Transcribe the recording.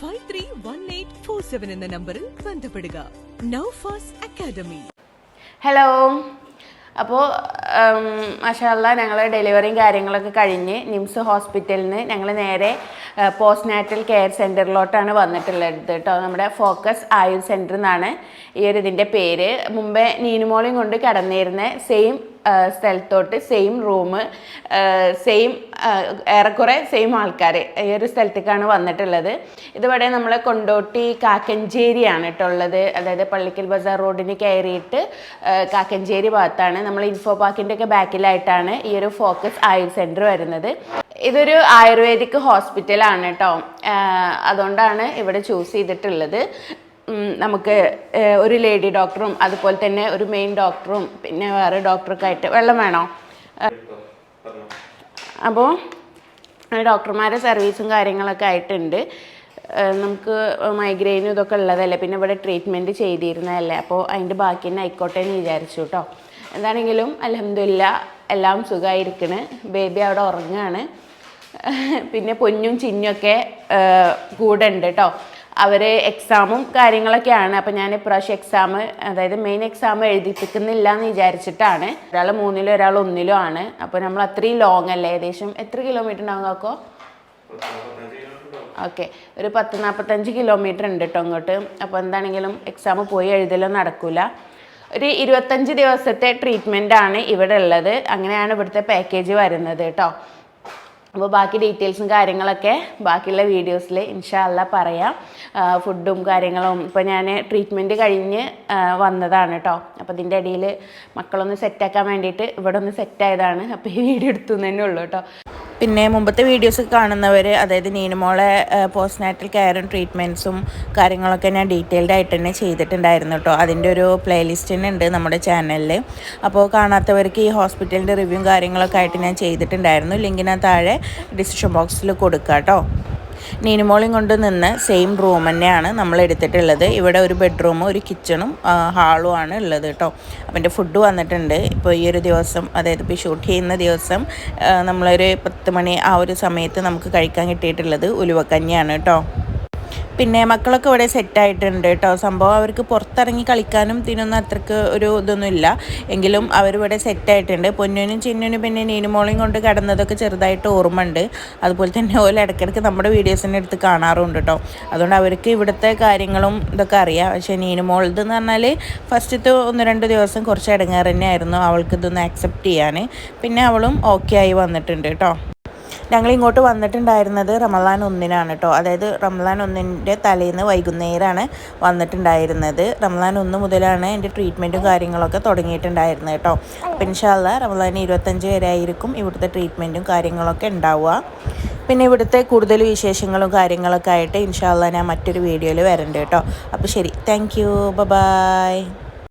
five three one eight four seven എന്ന നമ്പറിൽ ബന്ധപ്പെടുക. നൌഫാസ് അക്കാദമി ഹലോ അപ്പോൾ മഷാല്ല ഞങ്ങൾ ഡെലിവറിയും കാര്യങ്ങളൊക്കെ കഴിഞ്ഞ് നിംസ് ഹോസ്പിറ്റലിൽ നിന്ന് ഞങ്ങൾ നേരെ പോസ്റ്റ് നാറ്റൽ കെയർ സെന്ററിലോട്ടാണ് വന്നിട്ടുള്ളത് കേട്ടോ. നമ്മുടെ ഫോക്കസ് ആയുർ സെന്റർ എന്നാണ് ഈ ഒരു ഇതിന്റെ പേര്. മുമ്പേ നീനുമോളിയും കൊണ്ട് കടന്നിരുന്ന സെയിം സ്ഥലത്തോട്ട് സെയിം റൂം സെയിം ഏറെക്കുറെ സെയിം ആൾക്കാർ ഈ ഒരു സ്ഥലത്തേക്കാണ് വന്നിട്ടുള്ളത്. ഇതുവരെ നമ്മൾ കൊണ്ടോട്ടി കാക്കഞ്ചേരിയാണ് കേട്ടോ ഉള്ളത്. അതായത് പള്ളിക്കൽ ബസാർ റോഡിന് കയറിയിട്ട് കാക്കഞ്ചേരി ഭാഗത്താണ്. നമ്മൾ ഇൻഫോ പാർക്കിന്റെ ഒക്കെ ബാക്കിലായിട്ടാണ് ഈ ഒരു ഫോക്കസ് ആയുർ സെന്റർ വരുന്നത്. ഇതൊരു ആയുർവേദിക് ഹോസ്പിറ്റലാണ് കേട്ടോ. അതുകൊണ്ടാണ് ഇവിടെ ചൂസ് ചെയ്തിട്ടുള്ളത്. നമുക്ക് ഒരു ലേഡി ഡോക്ടറും അതുപോലെ തന്നെ ഒരു മെയിൻ ഡോക്ടറും പിന്നെ വേറെ ഡോക്ടറൊക്കെ ആയിട്ട് വെള്ളം വേണോ? അപ്പോൾ ഡോക്ടർമാരുടെ സർവീസും കാര്യങ്ങളൊക്കെ ആയിട്ടുണ്ട്. നമുക്ക് മൈഗ്രെയിനും ഇതൊക്കെ ഉള്ളതല്ലേ? പിന്നെ ഇവിടെ ട്രീറ്റ്മെന്റ് ചെയ്തിരുന്നതല്ലേ? അപ്പോൾ അതിന്റെ ബാക്കി തന്നെ ആയിക്കോട്ടെ എന്ന് വിചാരിച്ചു കേട്ടോ എന്താണെങ്കിലും അലഹമില്ല എല്ലാം സുഖമായിരിക്കണ് ബേബി അവിടെ ഉറങ്ങുകയാണ് പിന്നെ പൊന്നും ചിന്നൊക്കെ കൂടെ ഉണ്ട് കേട്ടോ അവർ എക്സാമും കാര്യങ്ങളൊക്കെയാണ്. അപ്പോൾ ഞാൻ ഇപ്രാവശ്യം എക്സാം അതായത് മെയിൻ എക്സാം എഴുതിപ്പിക്കുന്നില്ല എന്ന് വിചാരിച്ചിട്ടാണ്. ഒരാൾ മൂന്നിലും ഒരാൾ ഒന്നിലും ആണ്. അപ്പോൾ നമ്മൾ അത്രയും ലോങ് അല്ലേ? ഏകദേശം എത്ര കിലോമീറ്റർ ഉണ്ടാവും കാക്കോ? ഓക്കെ ഒരു പത്ത് നാൽപ്പത്തഞ്ച് കിലോമീറ്റർ ഉണ്ട് കേട്ടോ അങ്ങോട്ട് അപ്പോൾ എന്താണെങ്കിലും എക്സാം പോയി എഴുതലോ നടക്കില്ല ഒരു ഇരുപത്തഞ്ച് ദിവസത്തെ ട്രീറ്റ്മെന്റ് ആണ് ഇവിടെ ഉള്ളത്. അങ്ങനെയാണ് ഇവിടുത്തെ പാക്കേജ് വരുന്നത് കേട്ടോ അപ്പോൾ ബാക്കി ഡീറ്റെയിൽസും കാര്യങ്ങളൊക്കെ ബാക്കിയുള്ള വീഡിയോസിൽ ഇൻഷാല്ല പറയാം. ഫുഡും കാര്യങ്ങളും. ഇപ്പോൾ ഞാൻ ട്രീറ്റ്മെന്റ് കഴിഞ്ഞ് വന്നതാണ് കേട്ടോ അപ്പോൾ ഇതിന്റെ ഇടയിൽ മക്കളൊന്ന് സെറ്റാക്കാൻ വേണ്ടിയിട്ട് ഇവിടെ ഒന്ന് സെറ്റായതാണ് അപ്പോൾ ഈ വീഡിയോ എടുത്തു തന്നെ ഉള്ളൂ കേട്ടോ പിന്നെ മുമ്പത്തെ വീഡിയോസ് കാണുന്നവർ അതായത് നീനുമോളെ പോസ്റ്റ് നാറ്റൽ കെയറും ട്രീറ്റ്മെന്റ്സും കാര്യങ്ങളൊക്കെ ഞാൻ ഡീറ്റെയിൽഡ് ആയിട്ട് തന്നെ ചെയ്തിട്ടുണ്ടായിരുന്നു കേട്ടോ അതിന്റെ ഒരു പ്ലേലിസ്റ്റ് തന്നെ ഉണ്ട് നമ്മുടെ ചാനലിൽ അപ്പോൾ കാണാത്തവർക്ക് ഈ ഹോസ്പിറ്റലിന്റെ റിവ്യൂ കാര്യങ്ങളൊക്കെ ആയിട്ട് ഞാൻ ചെയ്തിട്ടുണ്ടായിരുന്നു. ഞാൻ താഴെ ഡിസ്ക്രിപ്ഷൻ ബോക്സിൽ കൊടുക്കാം കേട്ടോ നീനുമോളയും കൊണ്ട് നിന്ന് സെയിം റൂം തന്നെയാണ് നമ്മൾ എടുത്തിട്ടുള്ളത്. ഇവിടെ ഒരു ബെഡ്റൂമും ഒരു കിച്ചണും ഹാളും ആണ് ഉള്ളത് കേട്ടോ. അപ്പം എന്റെ ഫുഡ് വന്നിട്ടുണ്ട്. ഇപ്പോൾ ഈ ഒരു ദിവസം അതായത് ഇപ്പോൾ ഷൂട്ട് ചെയ്യുന്ന ദിവസം നമ്മളൊരു പത്ത് മണി ആ ഒരു സമയത്ത് നമുക്ക് കഴിക്കാൻ കിട്ടിയിട്ടുള്ളത് ഉലുവക്കഞ്ഞിയാണ് കേട്ടോ. പിന്നെ മക്കളൊക്കെ ഇവിടെ സെറ്റായിട്ടുണ്ട് കേട്ടോ. സംഭവം അവർക്ക് പുറത്തിറങ്ങി കളിക്കാനും ഇതിനൊന്നും അത്രയ്ക്ക് ഒരു ഇതൊന്നും ഇല്ല. എങ്കിലും അവരിവിടെ സെറ്റായിട്ടുണ്ട് പൊന്നിനും ചിന്നിനും പിന്നെ നീനുമോളയും കൊണ്ട് കിടന്നതൊക്കെ ചെറുതായിട്ട് ഓർമ്മ ഉണ്ട് അതുപോലെ തന്നെ ഓല ഇടയ്ക്കിടയ്ക്ക് നമ്മുടെ വീഡിയോസിന്റെ അടുത്ത് കാണാറുണ്ട് കേട്ടോ. അതുകൊണ്ട് അവർക്ക് ഇവിടുത്തെ കാര്യങ്ങളും ഇതൊക്കെ അറിയാം. പക്ഷേ നീനുമോളത് എന്ന് പറഞ്ഞാൽ ഫസ്റ്റത്തെ ഒന്ന് രണ്ട് ദിവസം കുറച്ച് ഇടങ്ങേറ് തന്നെയായിരുന്നു അവൾക്ക് ഇതൊന്ന് ആക്സെപ്റ്റ് ചെയ്യാൻ. പിന്നെ അവളും ഓക്കെ ആയി വന്നിട്ടുണ്ട് കേട്ടോ. ഞങ്ങൾ ഇങ്ങോട്ട് വന്നിട്ടുണ്ടായിരുന്നത് റമലാൻ ഒന്നിനാണ് കേട്ടോ അതായത് റമലാൻ ഒന്നിന്റെ തലേന്ന് വൈകുന്നേരമാണ് വന്നിട്ടുണ്ടായിരുന്നത്. റമലാൻ ഒന്ന് മുതലാണ് എന്റെ ട്രീറ്റ്മെന്റും കാര്യങ്ങളൊക്കെ തുടങ്ങിയിട്ടുണ്ടായിരുന്നത് കേട്ടോ അപ്പം ഇൻഷാല്ല റമലാൻ ഇരുപത്തഞ്ച് വരെ ആയിരിക്കും ഇവിടുത്തെ ട്രീറ്റ്മെന്റും കാര്യങ്ങളൊക്കെ ഉണ്ടാവുക. പിന്നെ ഇവിടുത്തെ കൂടുതൽ വിശേഷങ്ങളും കാര്യങ്ങളൊക്കെ ആയിട്ട് ഇൻഷാല്ല ഞാൻ മറ്റൊരു വീഡിയോയിൽ വരണ്ട് കേട്ടോ അപ്പോൾ ശരി താങ്ക് യു. ബൈ